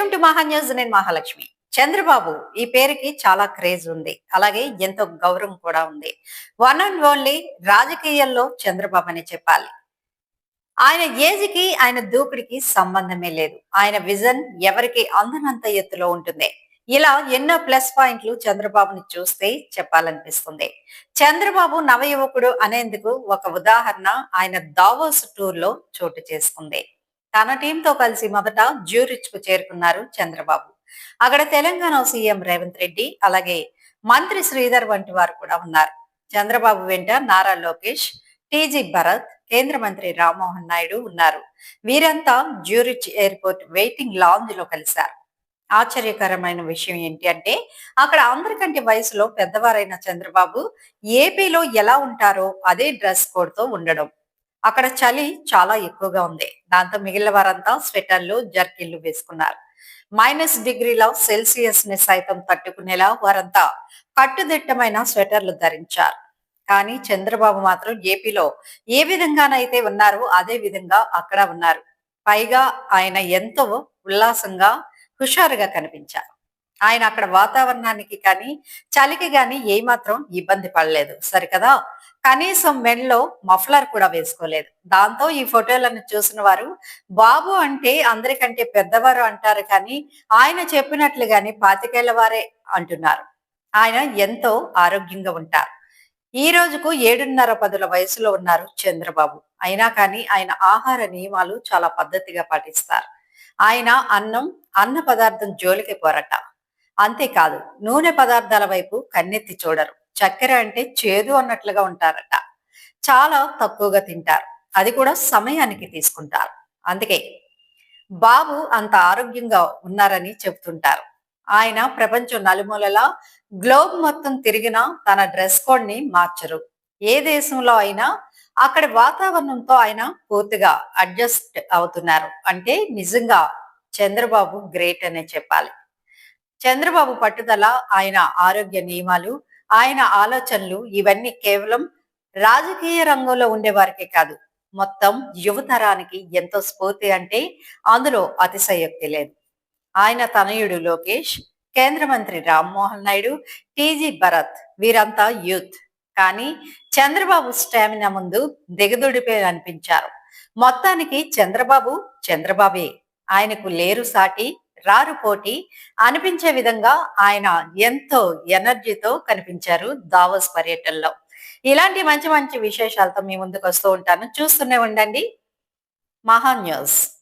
Welcome to మహా news. నేను మహాలక్ష్మి. చంద్రబాబు ఈ పేరుకి చాలా క్రేజ్ ఉంది. అలాగే ఎంతో గౌరవం కూడా ఉంది. వన్ అండ్ ఓన్లీ రాజకీయాల్లో చంద్రబాబు అని చెప్పాలి. ఆయన ఏజ్కి ఆయన దూకుడికి సంబంధమే లేదు. ఆయన విజన్ ఎవరికి అందనంత ఎత్తులో ఉంటుంది. ఇలా ఎన్నో ప్లస్ పాయింట్లు చంద్రబాబుని చూస్తే చెప్పాలనిపిస్తుంది. చంద్రబాబు నవయువకుడు అనేందుకు ఒక ఉదాహరణ ఆయన దావోస్ టూర్లో చోటు చేసుకుంది. తన టీంతో కలిసి మొదట జ్యూరిచ్కు చేరుకున్నారు చంద్రబాబు. అక్కడ తెలంగాణ సీఎం రేవంత్ రెడ్డి అలాగే మంత్రి శ్రీధర్ వంటి వారు కూడా ఉన్నారు. చంద్రబాబు వెంట నారా లోకేష్ టీజీ భరత్ కేంద్ర మంత్రి రామ్మోహన్ నాయుడు ఉన్నారు. వీరంతా జ్యూరిచ్ ఎయిర్పోర్ట్ వెయిటింగ్ లాంజ్లో కలిశారు. ఆశ్చర్యకరమైన విషయం ఏంటి అంటే అక్కడ అందరికంటే వయసులో పెద్దవారైన చంద్రబాబు ఏపీలో ఎలా ఉంటారో అదే డ్రెస్ కోడ్తో ఉండడం. అక్కడ చలి చాలా ఎక్కువగా ఉంది. దాంతో మిగిలిన వారంతా స్వెటర్లు జర్కీలు వేసుకున్నారు. మైనస్ డిగ్రీల సెల్సియస్ని సైతం తట్టుకునేలా వారంతా కట్టుదిట్టమైన స్వెటర్లు ధరించారు. కానీ చంద్రబాబు మాత్రం ఏపీలో ఏ విధంగానైతే ఉన్నారో అదే విధంగా అక్కడ ఉన్నారు. పైగా ఆయన ఎంతో ఉల్లాసంగా హుషారుగా కనిపించారు. ఆయన అక్కడ వాతావరణానికి కానీ చలికి కానీ ఏమాత్రం ఇబ్బంది పడలేదు. సరికదా? కనీసం మెడలో మఫ్లర్ కూడా వేసుకోలేదు. దాంతో ఈ ఫోటోలను చూసిన వారు బాబు అంటే అందరికంటే పెద్దవారు అంటారు కానీ ఆయన చెప్పినట్లుగానే పాతికేళ్ళ వారే అంటున్నారు. ఆయన ఎంతో ఆరోగ్యంగా ఉంటారు. ఈ రోజుకు ఏడున్నర పదుల వయసులో ఉన్నారు చంద్రబాబు. అయినా కానీ ఆయన ఆహార నియమాలు చాలా పద్ధతిగా పాటిస్తారు. ఆయన అన్నం అన్న పదార్థం జోలికి పోరట. అంతేకాదు నూనె పదార్థాల వైపు కన్నెత్తి చూడరు. చక్కెర అంటే చేదు అన్నట్లుగా ఉంటారట. చాలా తక్కువగా తింటారు. అది కూడా సమయానికి తీసుకుంటారు. అందుకే బాబు అంత ఆరోగ్యంగా ఉన్నారని చెబుతుంటారు. ఆయన ప్రపంచం నలుమూలలా గ్లోబ్ మొత్తం తిరిగిన తన డ్రెస్ కోడ్ని మార్చరు. ఏ దేశంలో అయినా అక్కడి వాతావరణంతో ఆయన పూర్తిగా అడ్జస్ట్ అవుతున్నారు. అంటే నిజంగా చంద్రబాబు గ్రేట్ అనే చెప్పాలి. చంద్రబాబు పట్టుదల ఆయన ఆరోగ్య నియమాలు ఆయన ఆలోచనలు ఇవన్నీ కేవలం రాజకీయ రంగంలో ఉండే వారికే కాదు. మొత్తం యువతరానికి ఎంతో స్ఫూర్తి అంటే అందులో అతిశయోక్తి లేదు. ఆయన తనయుడు లోకేష్ కేంద్ర మంత్రి రామ్మోహన్ నాయుడు టీజీ భరత్ వీరంతా యూత్. కానీ చంద్రబాబు స్టామినా ముందు దిగదుడిపే అనిపించారు మొత్తానికి చంద్రబాబు చంద్రబాబే. ఆయనకు లేరు సాటి రారు పోటీ అనిపించే విధంగా ఆయన ఎంతో ఎనర్జీతో కనిపించారు దావోస్ పర్యటనలో. ఇలాంటి మంచి మంచి విశేషాలతో మీ ముందుకు వస్తూ ఉంటాను. చూస్తూనే ఉండండి. మహా న్యూస్.